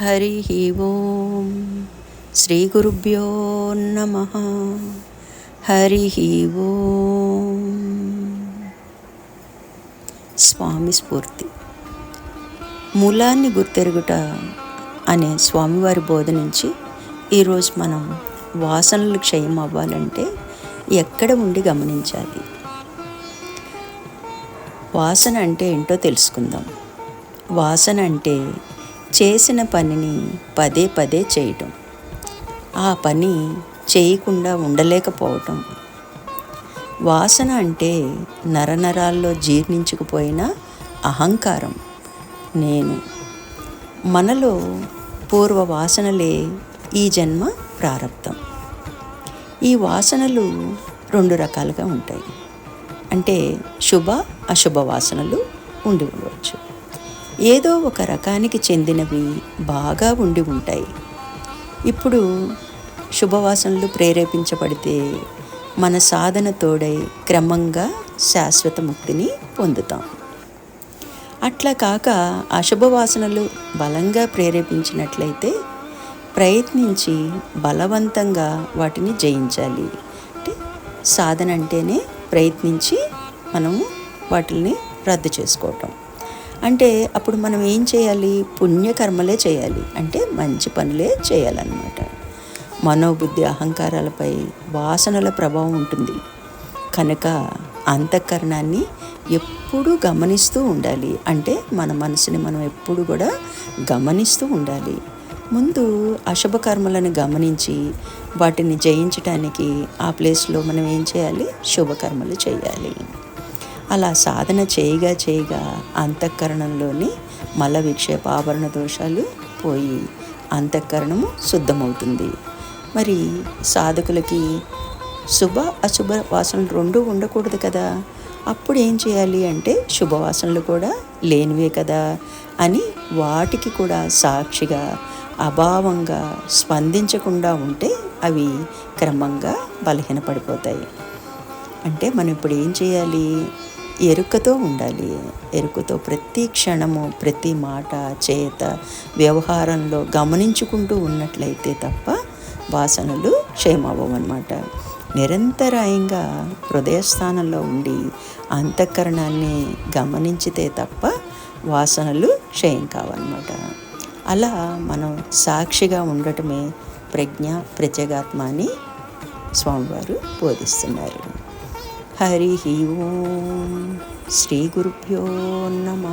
హరి ఓం శ్రీ గురుభ్యో నమ. హరి ఓం. స్వామి స్ఫూర్తి. మూలాన్ని గుర్తెరుగుట అనే స్వామివారి బోధ నుంచి ఈరోజు మనం వాసనలు క్షయం అవ్వాలంటే ఎక్కడ ఉండి గమనించాలి? వాసన అంటే ఏంటో తెలుసుకుందాం. వాసన అంటే చేసిన పనిని పదే పదే చేయటం. ఆ పని చేయకుండా ఉండలేకపోవటం. వాసన అంటే నరనరాల్లో జీర్ణించుకుపోయిన అహంకారం. నేను. మనలో పూర్వ వాసనలే ఈ జన్మ ప్రారంభం. ఈ వాసనలు రెండు రకాలుగా ఉంటాయి. అంటే శుభ అశుభ వాసనలు ఉండి ఉండవచ్చు. ఏదో ఒక రకానికి చెందినవి బాగా ఉండి ఉంటాయి. ఇప్పుడు శుభవాసనలు ప్రేరేపించబడితే మన సాధన తోడై క్రమంగా శాశ్వత ముక్తిని పొందుతాం. అట్లా కాక అశుభవాసనలు బలంగా ప్రేరేపించినట్లయితే ప్రయత్నించి బలవంతంగా వాటిని జయించాలి. అంటే సాధన అంటేనే ప్రయత్నించి మనము వాటిని రద్దు చేసుకోవటం. అంటే అప్పుడు మనం ఏం చేయాలి? పుణ్యకర్మలే చేయాలి. అంటే మంచి పనులే చేయాలన్నమాట. మనోబుద్ధి అహంకారాలపై వాసనల ప్రభావం ఉంటుంది. కనుక అంతఃకరణాన్ని ఎప్పుడూ గమనిస్తూ ఉండాలి. అంటే మన మనసుని మనం ఎప్పుడు కూడా గమనిస్తూ ఉండాలి. ముందు అశుభకర్మలను గమనించి వాటిని జయించడానికి ఆ ప్లేస్లో మనం ఏం చేయాలి? శుభకర్మలు చేయాలి. అలా సాధన చేయగా చేయగా అంతఃకరణంలోని మల విక్షేప ఆభరణ దోషాలు పోయి అంతఃకరణము శుద్ధమవుతుంది. మరి సాధకులకి శుభ అశుభ వాసనలు రెండూ ఉండకూడదు కదా? అప్పుడు ఏం చేయాలి అంటే శుభవాసనలు కూడా లేనివే కదా అని వాటికి కూడా సాక్షిగా అభావంగా స్పందించకుండా ఉంటే అవి క్రమంగా బలహీనపడిపోతాయి. అంటే మనం ఇప్పుడు ఏం చేయాలి? ఎరుకతో ఉండాలి. ఎరుకతో ప్రతి క్షణము ప్రతి మాట చేత వ్యవహారంలో గమనించుకుంటూ ఉన్నట్లయితే తప్ప వాసనలు క్షేమవ్వమన్నమాట నిరంతరాయంగా హృదయస్థానంలో ఉండి అంతఃకరణాన్ని గమనించితే తప్ప వాసనలు క్షయం కావన్నమాట. అలా మనం సాక్షిగా ఉండటమే ప్రజ్ఞ ప్రత్యేగాత్మ అని స్వామివారు బోధిస్తున్నారు. హరి ఓం. శ్రీ గురుభ్యో నమ.